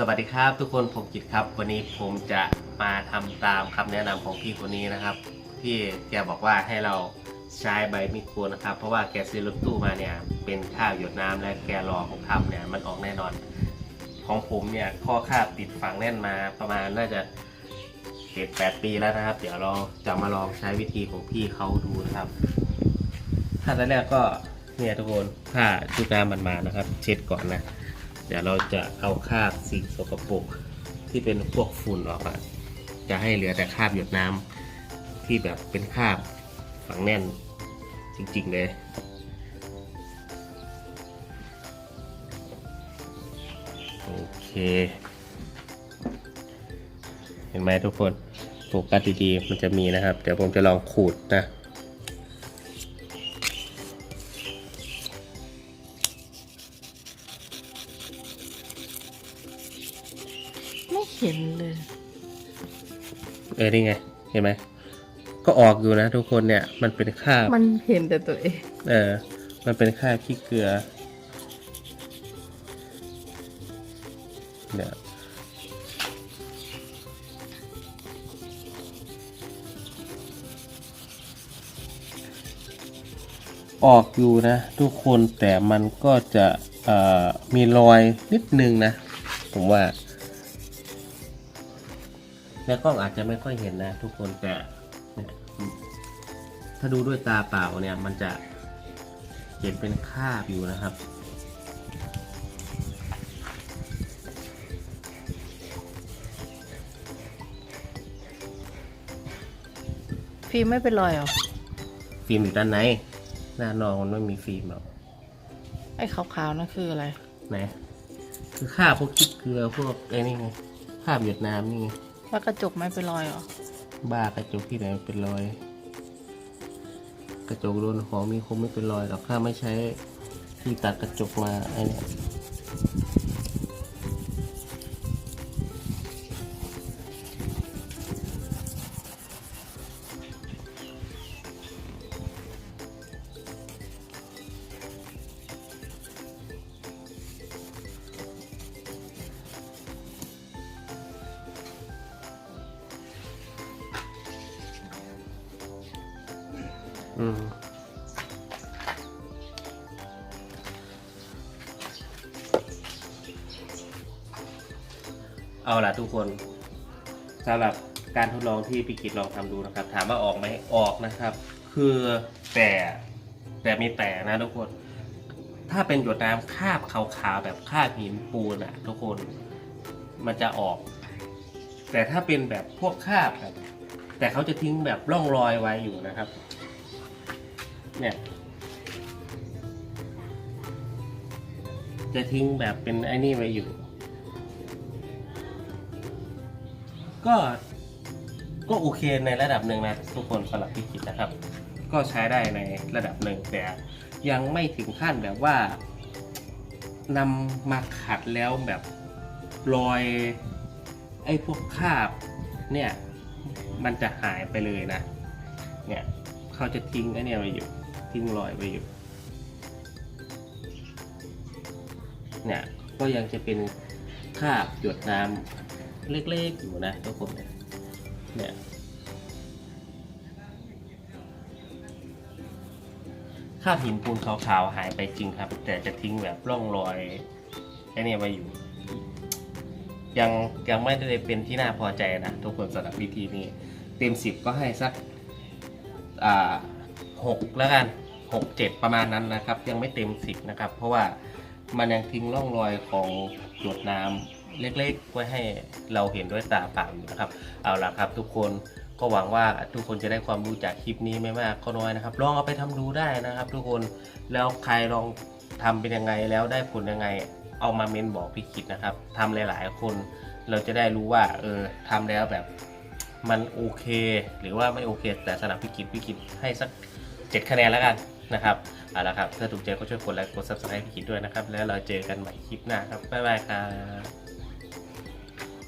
สวัสดีครับทุกคนผมกิตครับ วันนี้ผมจะมาทำตามคำแนะนำของพี่คนนี้นะครับพี่แกบอกว่าให้เราใช้ใบมิโคนนะครับ เพราะว่าแกซื้อรถตู้มาเนี่ยเป็นข้าวหยดน้ำและแกรอผมทำเนี่ยมันออกแน่นอน ของผมเนี่ยข้อคาบติดฝังแน่นมาประมาณน่าจะเจ็ดแปดปีแล้วนะครับ เดี๋ยวเราจะมาลองใช้วิธีของพี่เขาดูนะครับขั้นแรกก็เนี่ยทุกคนถ้าชุดน้ำมันมานะครับ เช็ดก่อนนะ เดี๋ยวเราจะเอาคราบสิ่งสกปรกที่เป็นพวกฝุ่นออกอะจะให้เหลือแต่คราบหยดน้ำที่แบบเป็นคราบฝังแน่นจริง ๆ เลยโอเค เห็นไหมทุกคนโฟกัสดีๆมันจะมีนะครับ เดี๋ยวผมจะลองขูดนะ ห็นเลย เออนี่ไง เห็นไหม ก็ออกอยู่นะทุกคนเนี่ย มันเป็นคราบมันเห็นแต่ตัวเอง เออ มันเป็นคราบขี้เกลือ เนี่ย ออกอยู่นะ ทุกคนแต่มันก็จะเอ่อมีรอยนิดนึงนะ ผมว่า ในกล้องอาจจะไม่ค่อยเห็นนะ ทุกคนแต่เนี่ยถ้าดูด้วยตาเปล่าเนี่ย มันจะเห็นเป็นคราบอยู่นะครับ ฟิล์มไม่เป็นรอยเหรอ ฟิล์มอยู่ด้านในหน้านองมันไม่มีฟิล์มหรอกไอ้ขาวๆนั่นคืออะไร ไหน คือคราบพวกคิดเกลือพวกไอ้นี่ไงคราบหยดน้ำนี่ไง ว่ากระจกไม่เป็นรอยเหรอ บ้ากระจกที่ไหนเป็นรอย กระจกโดนของมีคมไม่เป็นรอยหรอกถ้าไม่ใช้ที่ตัดกระจกมาไอ้เนี่ย อืมเอาล่ะทุกคนสำหรับการทดลองที่พี่กิจลองทำดูนะครับ ถามว่าออกไหมออกนะครับ คือแต่แต่มีแต่นะทุกคน ถ้าเป็นหยดน้ำคาบขาวๆแบบคาบหินปูนอะทุกคนมันจะออก แต่ถ้าเป็นแบบพวกคาบแบบแต่เขาจะทิ้งแบบร่องรอยไว้อยู่นะครับ เนี่ย จะทิ้งแบบเป็นไอ้นี่ไว้อยู่ ก็ก็โอเคในระดับหนึ่งนะทุกคนสำหรับพี่กิจนะครับ ก็ใช้ได้ในระดับหนึ่งแต่ยังไม่ถึงขั้นแบบว่านำมาขัดแล้วแบบรอยไอ้พวกคราบเนี่ยมันจะหายไปเลยนะ เนี่ยเขาจะทิ้งไอ้นี่ไว้อยู่ ทิ้งรอยไว้อยู่ เนี่ย ก็ยังจะเป็นคาบหยดน้ำเล็กๆอยู่นะทุกคนเนี่ยเนี่ยคาบหินปูนขาวๆหายไปจริงครับ แต่จะทิ้งแบบร่องรอยไอ้นี่ไว้อยู่ ยังยังไม่ได้เป็นที่น่าพอใจนะทุกคนสำหรับวิธีนี้ เต็มสิบก็ให้สักอ่าหกแล้วกัน หกเจ็ดประมาณนั้นนะครับ ยังไม่เต็มสิบนะครับ เพราะว่ามันยังทิ้งร่องรอยของหยดน้ำเล็กๆ ไว้ให้เราเห็นด้วยตาเปล่าอยู่นะครับ เอาล่ะครับทุกคนก็หวังว่าทุกคนจะได้ความรู้จากคลิปนี้ไม่มากก็น้อยนะครับ ลองเอาไปทำดูได้นะครับ ทุกคนแล้วใครลองทำเป็นยังไงแล้วได้ผลยังไง เอามาเมนบอกพี่คิดนะครับทำหลาย ๆ คนเราจะได้รู้ว่าเออทำแล้วแบบมันโอเค หรือว่าไม่โอเค แต่สำหรับพี่กิจพี่กิจให้สักเจ็ดคะแนนแล้วกัน นะครับเอาละครับถ้าถูกใจก็ช่วยกดไลค์กด subscribe พี่คิดด้วยนะครับ แล้วเราเจอกันใหม่คลิปหน้าครับบ๊ายบายครับ